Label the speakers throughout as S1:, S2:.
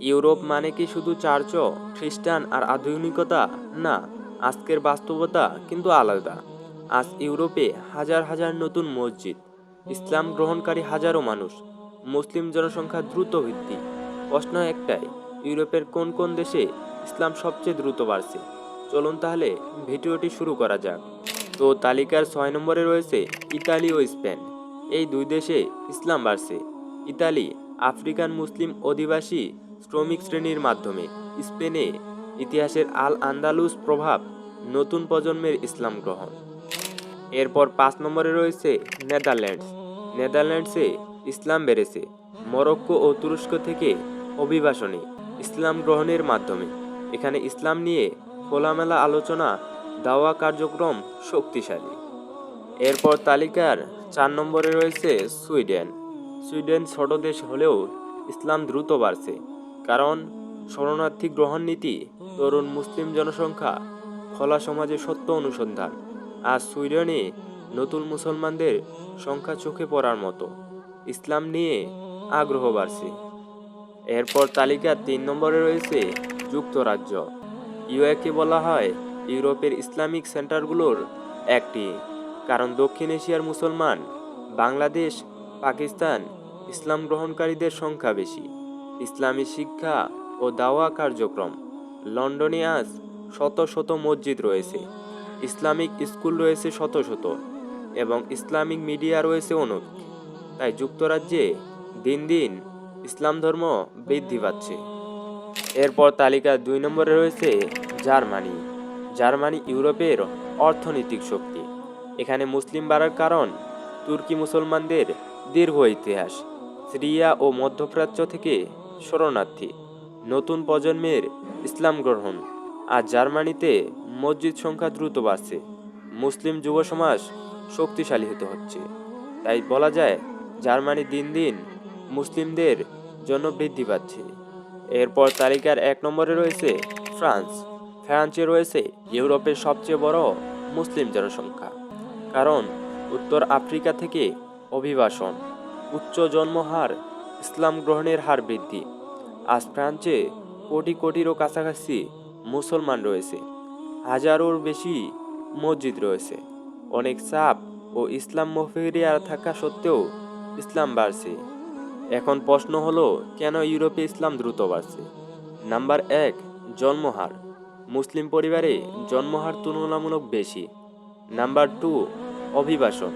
S1: Europe মানে কি শুধু চার্চ, খ্রিস্টান আর আধুনিকতা? না, আজকের বাস্তবতা কিন্তু আলাদা। আজ ইউরোপে হাজার হাজার নতুন মসজিদ, ইসলাম গ্রহণকারী হাজারো মানুষ, মুসলিম জনসংখ্যা দ্রুত বৃদ্ধি। প্রশ্ন একটাই, ইউরোপের কোন কোন দেশে ইসলাম সবচেয়ে দ্রুত বাড়ছে? চলুন তাহলে ভিডিওটি শুরু করা যাক। তো তালিকার ছয় নম্বরে রয়েছে ইতালি ও স্পেন। এই দুই দেশে ইসলাম বাড়ছে। ইতালি আফ্রিকান মুসলিম অধিবাসী শ্রমিক শ্রেণির মাধ্যমে স্পেনে ইতিহাসের আল আন্দালুস প্রভাব নতুন প্রজন্মের ইসলাম গ্রহণ। এরপর পাঁচ নম্বরে রয়েছে নেদারল্যান্ডস। নেদারল্যান্ডসে ইসলাম বেড়েছে। মরক্কো ও তুরস্ক থেকে অভিবাসনে ইসলাম গ্রহণের মাধ্যমে। এখানে ইসলাম নিয়ে খোলামেলা আলোচনা, দাওয়া কার্যক্রম শক্তিশালী। এরপর তালিকার চার নম্বরে রয়েছে সুইডেন। সুইডেন ছোট দেশ হলেও ইসলাম দ্রুত বাড়ছে। কারণ শরণার্থী গ্রহণ নীতি তরুণ মুসলিম জনসংখ্যা খোলা সমাজে সত্য অনুসন্ধান। আর সুইডেনে নতুন মুসলমানদের সংখ্যা চোখে পড়ার মতো। ইসলাম নিয়ে আগ্রহ বাড়ছে। এরপর তালিকার তিন নম্বরে রয়েছে যুক্তরাজ্য। ইউএকে বলা হয় ইউরোপের ইসলামিক সেন্টারগুলোর একটি। কারণ দক্ষিণ এশিয়ার মুসলমান, বাংলাদেশ, পাকিস্তান ইসলাম গ্রহণকারীদের সংখ্যা বেশি। ইসলামী শিক্ষা ও দাওয়া কার্যক্রম। লন্ডনে আজ শত শত মসজিদ রয়েছে। ইসলামিক স্কুল রয়েছে শত শত এবং ইসলামিক মিডিয়া রয়েছে অনেক। তাই যুক্তরাজ্যে দিন দিন ইসলাম ধর্ম বৃদ্ধি পাচ্ছে। এরপর তালিকার দুই নম্বরে রয়েছে জার্মানি। জার্মানি ইউরোপের অর্থনৈতিক শক্তি। এখানে মুসলিম বাড়ার কারণ তুর্কি মুসলমানদের দীর্ঘ ইতিহাস। সিরিয়া ও মধ্যপ্রাচ্য থেকে শরণার্থী। নতুন প্রজন্মের ইসলাম গ্রহণ। আর জার্মানিতে মসজিদ সংখ্যা দ্রুত বাড়ছে। মুসলিম যুব সমাজ শক্তিশালী হতে হচ্ছে। তাই বলা যায়, জার্মানি দিন দিন মুসলিমদের জন্য বৃদ্ধি পাচ্ছে। এরপর তালিকার এক নম্বরে রয়েছে ফ্রান্স। ফ্রান্সে রয়েছে ইউরোপের সবচেয়ে বড় মুসলিম জনসংখ্যা। কারণ উত্তর আফ্রিকা থেকে অভিবাসন, উচ্চ জন্মহার ইসলাম গ্রহণের হার বৃদ্ধি। আজ ফ্রান্সে কোটি কোটিরও কাছাকাছি মুসলমান রয়েছে। হাজারোর বেশি মসজিদ রয়েছে। অনেক চাপ ও ইসলাম মফেরিয়া থাকা সত্ত্বেও ইসলাম বাড়ছে। এখন প্রশ্ন হলো, কেন ইউরোপে ইসলাম দ্রুত বাড়ছে? নাম্বার এক, জন্মহার। মুসলিম পরিবারে জন্মহার তুলনামূলক বেশি। নাম্বার টু, অভিবাসন।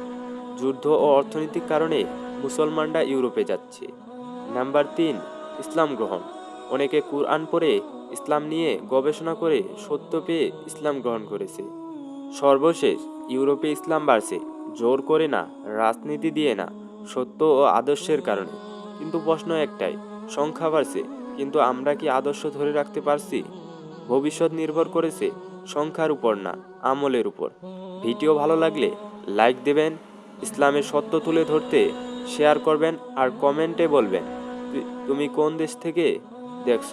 S1: যুদ্ধ ও অর্থনৈতিক কারণে মুসলমানরা ইউরোপে যাচ্ছে। নাম্বার তিন, ইসলাম গ্রহণ। অনেকে কুরআন পড়ে ইসলাম নিয়ে গবেষণা করে সত্য পেয়ে ইসলাম গ্রহণ করেছে। সর্বশেষ, ইউরোপে ইসলাম বাড়ছে। জোর করে না, রাজনীতি দিয়ে না, সত্য ও আদর্শের কারণে। কিন্তু প্রশ্ন একটাই, সংখ্যা বাড়ছে, কিন্তু আমরা কি আদর্শ ধরে রাখতে পারছি? ভবিষ্যৎ নির্ভর করেছে সংখ্যার উপর না, আমলের উপর। ভিডিও ভালো লাগলে লাইক দেবেন, ইসলামের সত্য তুলে ধরতে শেয়ার করবেন আর কমেন্টে বলবেন। তুমি কোন দেশ থেকে দেখছ?